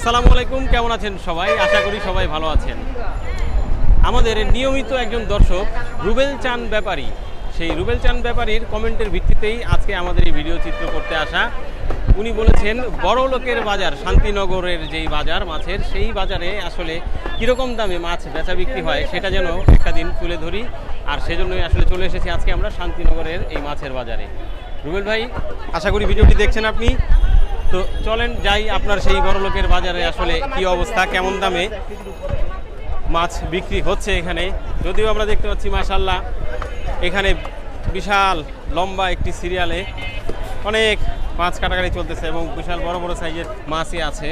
আসসালামু আলাইকুম, কেমন আছেন সবাই? আশা করি সবাই ভালো আছেন। আমাদের নিয়মিত একজন দর্শক, রুবেল চান ব্যাপারী। সেই রুবেল চান ব্যাপারীর কমেন্টের ভিত্তিতেই আজকে আমাদের এই ভিডিও চিত্র করতে আসা। উনি বলেছেন, বড় লোকের বাজার, শান্তিনগরের যেই বাজার, মাছের, সেই বাজারে আসলে কীরকম দামে মাছ বেচা বিক্রি হয়, সেটা যেন একটা দিন তুলে ধরি। আর সেজন্যই আসলে চলে এসেছি আজকে আমরা শান্তিনগরের এই মাছের বাজারে। রুবেল ভাই, আশা করি ভিডিওটি দেখছেন আপনি। তো চলেন যাই আপনার সেই বড় লোকের বাজারে আসলে কি অবস্থা কেমন দামে মাছ বিক্রি হচ্ছে এখানে। যদিও আমরা দেখতে পাচ্ছি মাশাল্লাহ এখানে বিশাল লম্বা একটি সিরিয়ালে অনেক মাছ কাটাকাটি চলতেছে এবং বিশাল বড় বড় সাইজের মাছই আছে।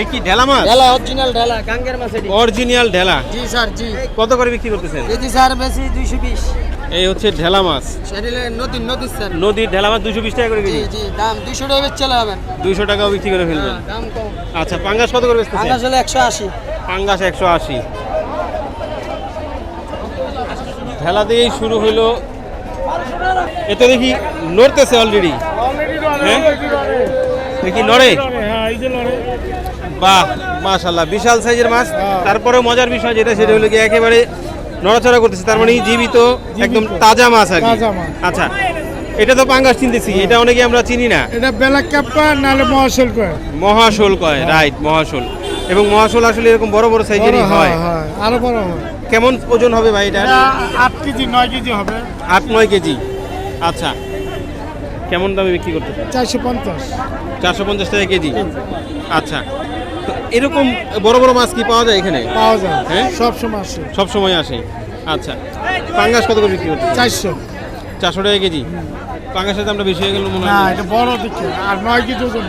এই কি ঢেলা মাছ? ঢালা অরিজিনাল ঢালা গাঙ্গের মাছ এটি। অরিজিনাল ঢেলা? জি স্যার জি। কত করে বিক্রি করতেছেন? কেজি স্যার বেশি দুইশো বিশ। এই হচ্ছে ঢেলা মাছ। নদীর নদীর স্যার নদীর ঢেলা মাছ দুশো বিশ টাকা করে কেজি। জি দাম দুইশো টাকা বেচ চলে হবেন দুইশো টাকাও বিক্রি করে ফেলবেন। হ্যাঁ, দাম কম। আচ্ছা পাঙ্গাস কত করে বেচতেছেন? আঙ্গাস হলে একশো আশি। পাঙ্গাস একশো আশি। ঠেলা দিয়েই শুরু হইল। এতে দেখি নড়তেছে অলরেডি হ্যাঁ? দেখি নড়ে? বাহ মাশাল্লাহ বিশাল সাইজের মাছ। তারপরেও মজার বিষয় যেটা সেটা হলো কি একেবারে নড়াচড়া করতেছে তার মানে জীবিত একদম তাজা মাছ আর কি। তাজা মাছ। আচ্ছা এটা তো পাঙ্গাস চিনতেছি এটা অনেকে আমরা চিনি না। এটা বেলা ক্যাপটা নাহলে মহাশোল করে মহাশোল কয় রাইট মহাশোল। এবং মহাশোল আসলে এরকম বড় বড় সাইজেরই হয় হ্যাঁ। আরও বড় হয়। কেমন ওজন হবে ভাই এটা? আট কেজি নয় কেজি হবে। আট নয় কেজি। আচ্ছা কেমন দামে বিক্রি করতে চারশো পঞ্চাশ। চারশো পঞ্চাশ টাকা কেজি। আচ্ছা এরকম বড় বড় মাছ কি পাওয়া যায় এখানে? পাওয়া যায়। হ্যাঁ? সব সময় আসে। সব সময় আসে। আচ্ছা। পাঙ্গাস কত করে বিক্রি করতে চারশো। চারশো টাকা কেজি? পাঙ্গাসের দামটা বেশি হয়ে গেল মনে না হয় এটা বড় দিকে আর নয় কেজি ওজন।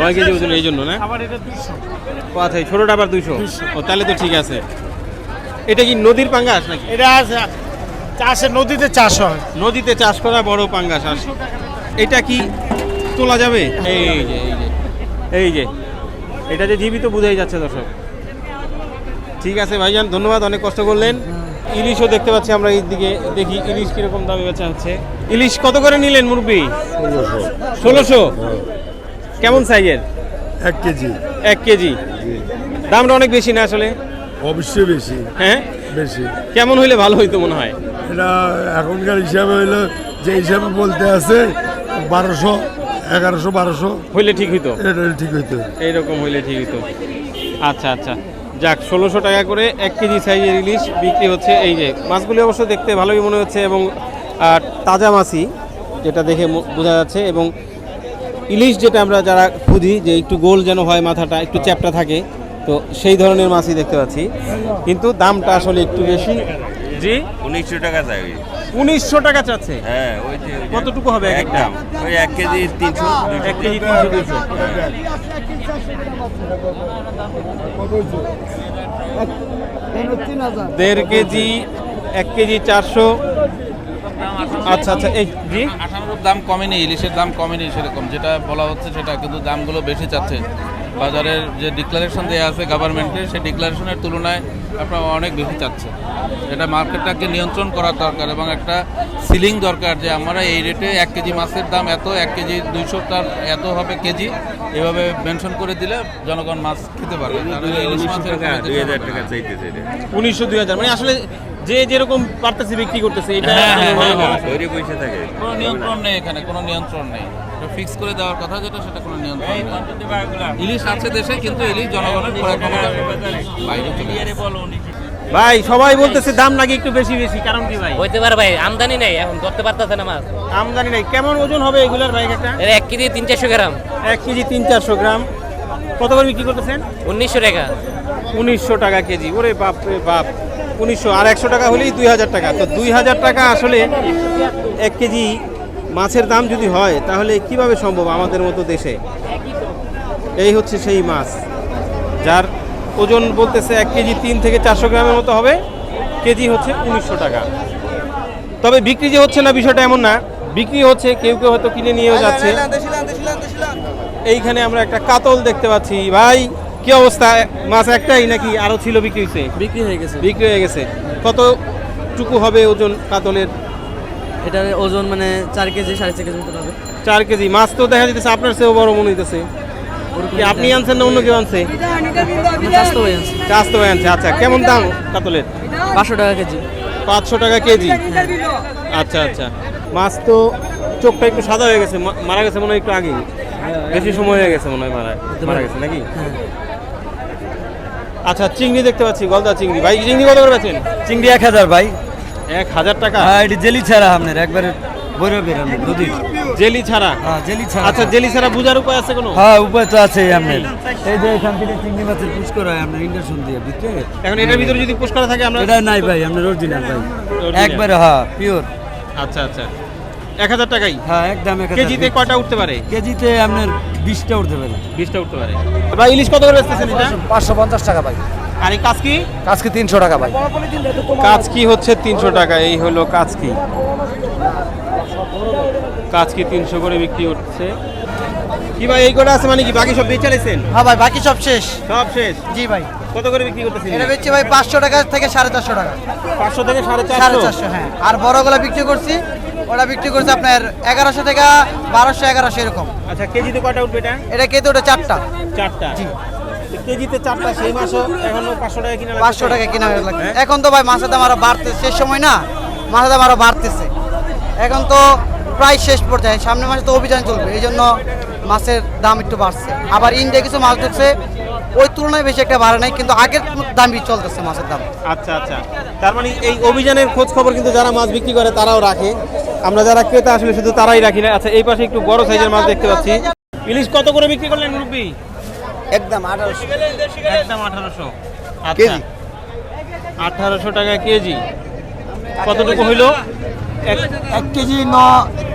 নয় কেজি ওজন এই জন্য না? আবার এটা দুশো আচ্ছা ছোটোটা আবার 200 ও তাহলে তো ঠিক আছে। এটা কি নদীর পাঙ্গাস নাকি? এটা আছে চাষে নদীতে চাষ হয়। নদীতে চাষ করা বড় পাঙ্গাস আর এটা কি তোলা যাবে? এই যে এই যে এই যে। এটা যে জীবিত বোঝাই যাচ্ছে দর্শক। ঠিক আছে ভাইজান ধন্যবাদ অনেক কষ্ট করলেন। ইলিশও দেখতে পাচ্ছি আমরা এই দিকে দেখি ইলিশ কীরকম দামে বেচা হচ্ছে। ইলিশ কত করে নিলেন মুরব্বী? ষোলোশো। কেমন সাইজের? এক কেজি। এক কেজি। দামটা অনেক বেশি না আসলে? অবশ্যই বেশি। হ্যাঁ? বেশি। কেমন হইলে ভালো হইতো মনে হয়? এটা এখনকার হিসাবে হইল যে হিসাবে বলতে আছে বারোশো। এগারোশো বারোশো। হইলে ঠিক হইতো? ঠিক হইতো। এইরকম হইলে ঠিক হতো আচ্ছা আচ্ছা। যাক ষোলোশো টাকা করে এক কেজি সাইজের ইলিশ বিক্রি হচ্ছে। এই যে মাছগুলি অবশ্য দেখতে ভালোই মনে হচ্ছে এবং তাজা মাছই যেটা দেখে বোঝা যাচ্ছে এবং ইলিশ যেটা আমরা যারা খুঁজি যে একটু গোল যেন হয় মাথাটা একটু চ্যাপটা থাকে তো সেই ধরনের মাছই দেখতে পাচ্ছি। কিন্তু দামটা আসলে একটু বেশি। জি উনিশশো টাকা ওই। উনিশশো টাকা চাচ্ছে। হ্যাঁ ওই যে কতটুকু হবে এক একটা? ওই এক কেজি তিনশো এক কেজি তিনশো দুশো দেড় কেজি এক কেজি চারশো। আচ্ছা আচ্ছা এই জি? আঠারোর দাম কমেনি ইলিশের দাম কমেনি সেরকম। যেটা বলা হচ্ছে সেটা কিন্তু দামগুলো বেশি চাচ্ছে। বাজারের যে ডিক্লারেশন দেওয়া আছে গভর্নমেন্টের সেই ডিক্লারেশনের তুলনায় আপনার অনেক বেশি চাচ্ছে এটা মার্কেটটাকে নিয়ন্ত্রণ করার দরকার এবং একটা সিলিং দরকার যে আমরা এই রেটে এক কেজি মাছের দাম এত এক কেজি দুইশো তার এত হবে কেজি এভাবে মেনশন করে দিলে জনগণ মাছ খেতে পারবে। উনিশশো দুই হাজার। মানে আসলে যে যেরকম পারতেছে বিক্রি করতেছে এটা হ্যাঁ, হ্যাঁ, হ্যাঁ, কোনো নিয়ন্ত্রণ নেই এখানে কোনো নিয়ন্ত্রণ নেই। ফিক্স করে দেওয়ার কথা যেটা সেটা কোনো নিয়ন্ত্রণ নেই। ইলিশ আছে দেশে কিন্তু ইলিশ জনগণের বাইরে চলে। ভাই সবাই বলতেছে দাম নাকি একটু বেশি বেশি কারণ কি ভাই? হইতে পারে ভাই আমদানি নেই এখন ধরতে পারতেছে না মাছ। আমদানি নাই। কেমন ওজন হবে এগুলার ভাই একটা? এর এক কেজি তিন চারশো গ্রাম। এক কেজি তিন চারশো গ্রাম। কত করে বিক্রি করতেছেন? উনিশশো টাকা। উনিশশো টাকা কেজি। ওরে বাপ রে বাপ। উনিশশো আর একশো টাকা হলেই দুই হাজার টাকা। তো দুই হাজার টাকা আসলে এক কেজি মাছের দাম যদি হয় তাহলে কীভাবে সম্ভব আমাদের মতো দেশে? এই হচ্ছে সেই মাছ যার ওজন বলতেছে এক কেজি তিন থেকে চারশো গ্রামের মতো হবে। কেজি হচ্ছে উনিশশো টাকা। তবে বিক্রি যে হচ্ছে না বিষয়টা এমন না। বিক্রি হচ্ছে কেউ কেউ হয়তো কিনে নিয়েও যাচ্ছে। এইখানে আমরা একটা কাতল দেখতে পাচ্ছি। ভাই কি অবস্থা? মাছ একটাই নাকি আরও ছিল বিক্রি হয়েছে? বিক্রি হয়ে গেছে। বিক্রি হয়ে গেছে। কত টুকু হবে ওজন কাতলের? এটার ওজন মানে চার কেজি সাড়ে চার কেজি মতো হবে। চার কেজি। মাছ তো দেখা যেতেছে আপনার চেয়েও বড় মনে হইতেছে। আপনি আনছেন না অন্য কেউ আনছে? হয়ে ভাই আনছে আচ্ছা। কেমন দাম কাতলের? পাঁচশো টাকা কেজি। পাঁচশো টাকা কেজি। আচ্ছা আচ্ছা। মাছ তো চোখটা একটু সাদা হয়ে গেছে মারা গেছে মনে হয় একটু আগে বেশি সময় হয়ে গেছে মনে হয় মারা মারা গেছে নাকি? আচ্ছা চিংড়ি দেখতে পাচ্ছি গলদা চিংড়ি। ভাই চিংড়ি কত করে বেচেন? চিংড়ি এক হাজার ভাই। এক হাজার টাকা? হ্যাঁ এটি জেলি ছাড়া আপনার একবারে বৈরবের নদীর জেলি ছাড়া? হ্যাঁ জেলি ছাড়া। আচ্ছা জেলি ছাড়া বুঝার উপায় আছে কোনো? হ্যাঁ উপায় তো আছে আপনার এই যে এখান থেকে চিংড়ি মাছের পুষ করা হয় আপনার ইন্ডাকশন দিয়ে ভিতরে এখন এটার ভিতরে যদি করা থাকে আমরা এটা নাই ভাই আপনার অরিজিনাল ভাই? একবারে হ্যাঁ পিওর আচ্ছা আচ্ছা। এক হাজার টাকাই? হ্যাঁ একদম এক হাজার কেজিতে কয়টা উঠতে পারে? কেজিতে আপনার বিশটা উঠতে পারে। বিশটা উঠতে পারে। ভাই ইলিশ কত করে বেচতেছেন এটা? পাঁচশো পঞ্চাশ টাকা ভাই। আর এই কাজকি আজকে তিনশো টাকা ভাই। কাজকি হচ্ছে তিনশো টাকা এই হলো কাজকি কাজকি তিনশো করে বিক্রি হচ্ছে? কি ভাই এই কটা আছে মানে কি? বাকি সব বেচে রেছেন হ্যাঁ ভাই বাকি সব শেষ। সব শেষ? জি ভাই। কত করে বিক্রি করতেছেন? এটা বেচছি ভাই পাঁচশো টাকা থেকে সাড়ে চারশো টাকা। পাঁচশো থেকে সাড়ে সাড়ে চারশো চারশো হ্যাঁ। আর বড়গুলো বিক্রি করছি ওটা বিক্রি করছি আপনার এগারোশো থেকে বারোশো এগারোশো এরকম। আচ্ছা কেজিতে কয়টা উঠবে এটা? এটা কেতে ওটা চারটা। চারটা? তো কেজিতে চারটা সেই মাসও এখন পাঁচশো টাকা কিনা পাঁচশো টাকা কিনা লাগে হ্যাঁ? এখন তো ভাই মাছের দাম আরও বাড়তেছে শেষ সময় না মাছের দাম আরও বাড়তেছে। এখন তো প্রায় শেষ পর্যায়ে সামনের মাসে তো অভিযান চলবে এই জন্য মাছের দাম একটু বাড়ছে। আবার ইন্ডিয়া কিছু মাছ ঢুকছে ওই তুলনায় বেশি একটা বাড়ে নাই কিন্তু আগের দামই চলতেছে মাছের দাম। আচ্ছা আচ্ছা। তার মানে এই অভিযানের খোঁজ খবর কিন্তু যারা মাছ বিক্রি করে তারাও রাখে। আমরা যারা ক্রেতা আসলে শুধু তারাই রাখি না। আচ্ছা এই পাশে একটু বড় সাইজের মাছ দেখতে পাচ্ছি। ইলিশ কত করে বিক্রি করলেন মুরব্বী একদম আঠারোশো। একদম আঠারোশো। আচ্ছা। আঠারোশো টাকা কেজি। কতটুকু হইল? এক এক কেজি ন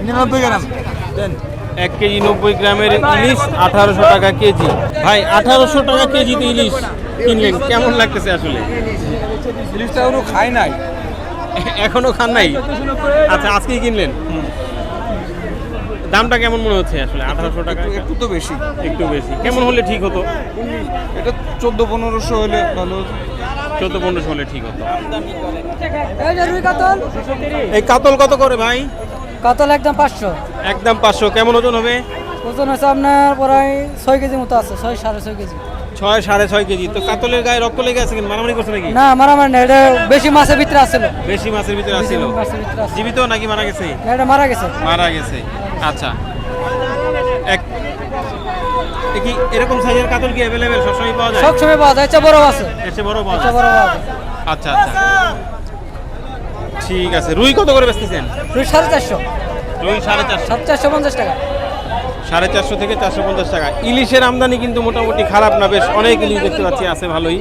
নিরানব্বই গ্রাম। এক কেজি নব্বই গ্রামের ইলিশ আঠারোশো টাকা কেজি। ভাই আঠারোশো টাকা কেজিতে ইলিশ কিনলেন কেমন লাগতেছে আসলে? ইলিশটা ওরা খায় নাই। এখনও খান নাই? আচ্ছা আজকেই কিনলেন? দামটা কেমন মনে হচ্ছে আসলে আঠারোশো টাকা? একটু তো বেশি। একটু বেশি। কেমন হলে ঠিক হতো? এটা চোদ্দ পনেরোশো হলে ভালো হতো। চোদ্দ পনেরোশো হলে ঠিক হতো। এই কাতল। কত করে ভাই? কাতল একদম পাঁচশো। একদম পাঁচশো। কেমন ওজন হবে? ওজন হচ্ছে আপনার প্রায় ছয় কেজি মতো আছে ছয় সাড়ে ছয় কেজি। ছয় সাড়ে ছয় কেজি। তো কাতলের গায়ে রক্ত লেগে আছে কিন্তু মারামারি করছে নাকি? না আমার না এটা বেশি মাছের ভিতরে আসছিল বেশি মাছের ভিতরে আসছিল জীবিত নাকি মারা গেছে? এটা মারা গেছে। মারা গেছে। আচ্ছা। এরকম সাইজের কাতল কি অ্যাভেলেবেল সবসময় পাওয়া যায়? সবসময় পাওয়া যায় এটা বড় আছে। এটা বড় পাওয়া যায়। বড় পাওয়া যায়। আচ্ছা আচ্ছা। ঠিক আছে। রুই কত করে বেচতেছেন? রুই সাড়ে চারশো। রুই সাড়ে চারশো। চারশো পঞ্চাশ টাকা। সাড়ে চারশো থেকে চারশো পঞ্চাশ টাকা। ইলিশের আমদানি কিন্তু মোটামুটি খারাপ না বেশ অনেক ইলিশ দেখতে পাচ্ছি আছে ভালোই।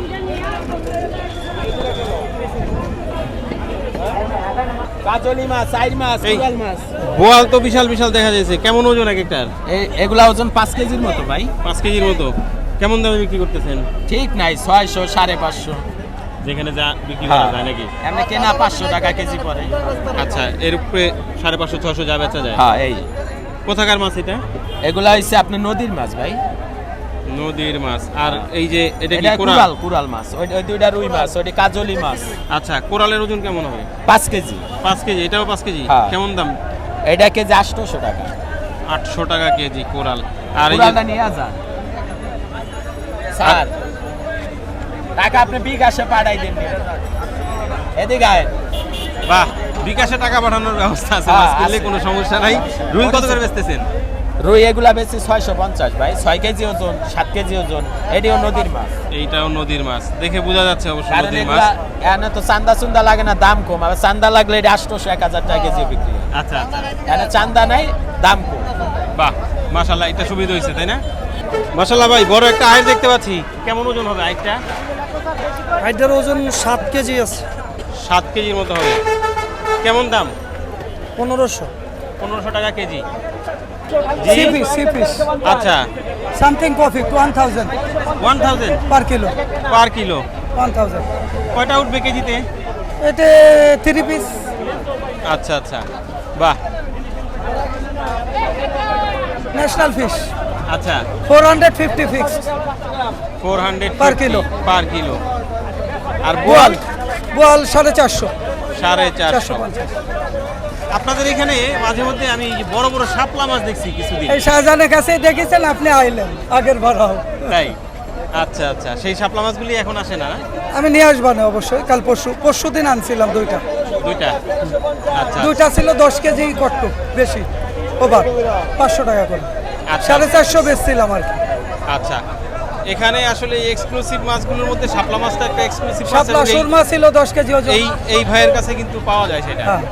কাজলি মাছ চাইর মাছ কোরাল মাছ। বোয়াল তো বিশাল বিশাল দেখা যাচ্ছে কেমন ওজন এক একটার? এগুলা ওজন পাঁচ কেজির মতো ভাই। পাঁচ কেজির মতো। কেমন দামে বিক্রি করতেছেন? ঠিক নাই ছয়শো সাড়ে পাঁচশো। যেখানে যা বিক্রি করা যায় নাকি? এমনি কেনা পাঁচশো টাকা কেজি পরে আচ্ছা এর উপরে সাড়ে পাঁচশো ছশো যা বেচা যায়। হ্যাঁ এই। কোথাকার মাছ এটা? এগুলা হচ্ছে আপনার নদীর মাছ ভাই। নদীর মাছ। আর এই যে এটা কি কোরাল? কুরাল মাছ। ওই দুইটা রুই মাছ ওইটা কাজলি মাছ। আচ্ছা কোরালের ওজন কেমন হবে? পাঁচ কেজি। পাঁচ কেজি এটাও পাঁচ কেজি? হ্যাঁ। কেমন দাম? এটা কেজি আটশোশো টাকা। আটশো টাকা কেজি কোরাল। আর এই কুরালটা নিয়ে যান স্যার টাকা আপনি বিকাশে পাঠাই দিন এদিকে আয়। বাহ বিকাশে টাকা পাঠানোর ব্যবস্থা আছে। হ্যাঁ, আছে। কোনো সমস্যা নাই। রুই কত করে বেচতেছেন? রুই এগুলা বেশি ছয়শো পঞ্চাশ ভাই। ছয় কেজি ওজন সাত কেজি ওজন। এটিও নদীর মাছ। এইটাও নদীর মাছ। দেখে বোঝা যাচ্ছে অবশ্য কারণ নদীর মাছ। এখানে তো চান্দা চুন্দা লাগে না দাম কম। আবার চান্দা লাগলে এটা আটশোশো এক হাজার টাকা কেজি বিক্রি আচ্ছা আচ্ছা। এখানে চান্দা নাই দাম কম। বাহ মাশাল্লাহ এটা সুবিধা হয়েছে তাই না? মাশাল্লাহ ভাই বড় একটা আয়ের দেখতে পাচ্ছি। কেমন ওজন হবে আয়েরটা? এটার ওজন সাত কেজি আছে। সাত কেজির মতো হবে। কেমন দাম? পনেরোশো। পনেরোশো টাকা কেজি। সি পিস সি পিস আচ্ছা। Something coffee one thousand one thousand per kilo per kilo one thousand কয়টা উঠবে কেজিতে? এতে থ্রি পিস আচ্ছা আচ্ছা। বাহ। ন্যাশনাল ফিশ আচ্ছা। Four hundred fifty fixed four hundred Per kilo. Per kilo আর বোয়াল বোয়াল সাড়ে চারশো। সাড়ে চারশো। আপনাদের এখানে মাঝে মধ্যে আমি বড় বড় শাপলা মাছ দেখছি কিছুদিন। এই শাহজাহানের কাছে দেখেছেন আপনি আইলেন আগের ভাড়াও তাই? আচ্ছা আচ্ছা। সেই শাপলা মাছগুলি এখন আসে না? আমি নিয়ে আসব না অবশ্যই কাল পরশু পরশু দিন আনছিলাম দুইটা। দুইটা? আচ্ছা। দুইটা ছিল দশ কেজি কট্ট বেশি। ওভার পাঁচশো টাকা করে। আচ্ছা। সাড়ে চারশো বেচছিলাম আর কি। আচ্ছা। এখানে আসলে এক্সক্লুসিভ মাছগুলোর মধ্যে শাপলা মাছটা একটা এক্সক্লুসিভ মাছ এই- সুরমা ছিল দশ কেজি ওজন। এই এই ভাইয়ের কাছে কিন্তু পাওয়া যায় সেটা। হ্যাঁ।